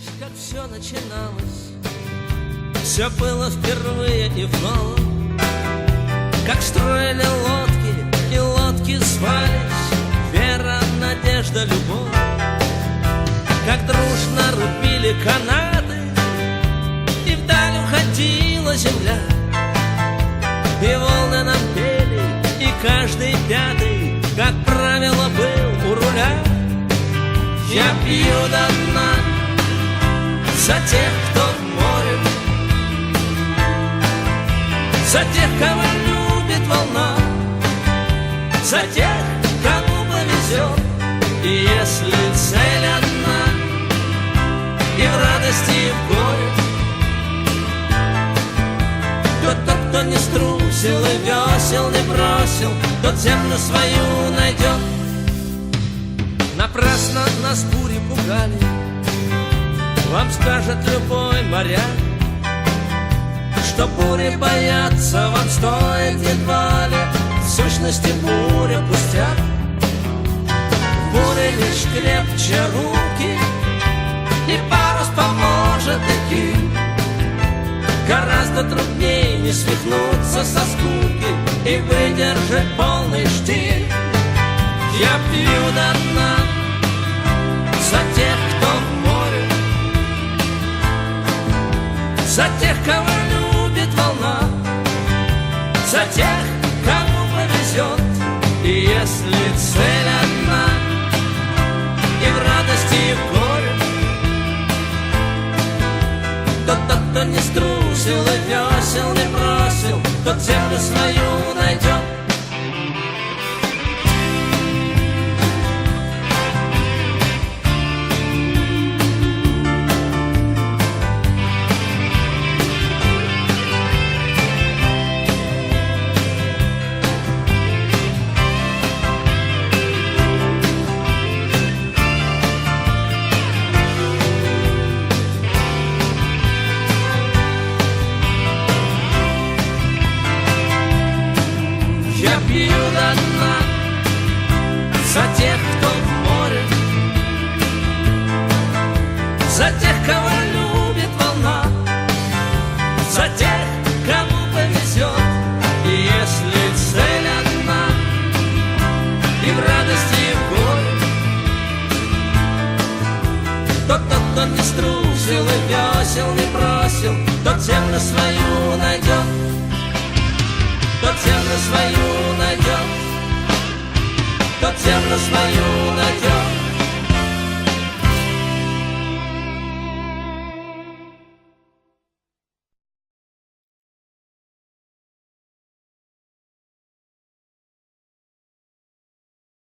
Помнишь, как все начиналось? Все было впервые и вновь Как строили лодки, и лодки звались. Вера, надежда, любовь. Как дружно рубили канаты. И вдаль уходила земля. И волны нам пели, и каждый пятый Как правило, был у руля. Я пью до дна за тех, кто в море За тех, кого любит волна. За тех, кому повезет. И если цель одна И в радости, и в горе То тот, кто не струсил и весел не бросил Тот землю свою найдет. Напрасно нас бури пугали вам скажет любой моряк Что бури бояться вам стоит едва ли. В сущности буря пустяк. В лишь крепче руки И парус поможет идти. Гораздо труднее не свихнуться со скуки за тех, кого любит волна За тех, кому повезет. И если цель одна И в радости, и в горе То тот, кто не струсил и весел не бросил Тот землю свою найдет Я пью до дна. За тех, кто в море. За тех, кого любит волна. За тех, кому повезет. И если цель одна. И в радости, и в горе. То тот, кто не струсил и весел не бросил Тот землю свою найдет. Тот землю свою кто ценность мою найдет.